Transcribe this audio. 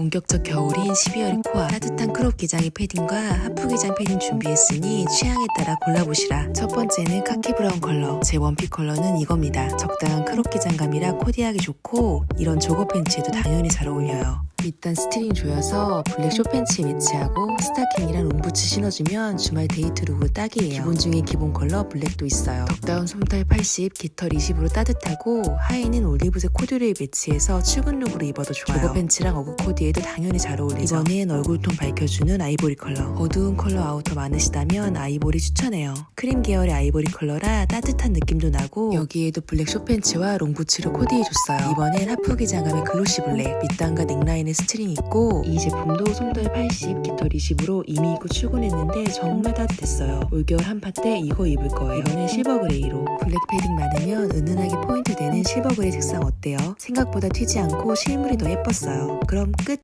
본격적 겨울인 12월의 코아 따뜻한 크롭 기장의 패딩과 하프 기장 패딩 준비했으니 취향에 따라 골라보시라. 첫 번째는 카키 브라운 컬러. 제 원픽 컬러는 이겁니다. 적당한 크롭 기장감이라 코디하기 좋고 이런 조거 팬츠에도 당연히 잘 어울려요. 밑단 스트링 조여서 블랙 숏팬츠에 매치하고 스타킹이랑 롱부츠 신어주면 주말 데이트 룩으로 딱이에요. 기본 중에 기본 컬러 블랙도 있어요. 덕다운 솜털 80, 깃털 20으로 따뜻하고 하의는 올리브색 코듀로에 매치해서 출근 룩으로 입어도 좋아요. 조거 팬츠랑 어그 코디에도 당연히 잘 어울리죠. 이번엔 얼굴톤 밝혀주는 아이보리 컬러. 어두운 컬러 아우터 많으시다면 아이보리 추천해요. 크림 계열의 아이보리 컬러라 따뜻한 느낌도 나고 여기에도 블랙 숏팬츠와 롱부츠를 코디해줬어요. 이번엔 하프 기장감의 글로시 블랙. 밑단과 넥라인 에 스트링 있고 이 제품도 솜털 80, 깃털 20으로 이미 입고 출근했는데 정말 따뜻했어요. 올겨울 한파 때 이거 입을 거예요. 이번엔 실버 그레이로. 블랙 패딩 많으면 은은하게 포인트 되는 실버 그레이 색상 어때요? 생각보다 튀지 않고 실물이 더 예뻤어요. 그럼 끝!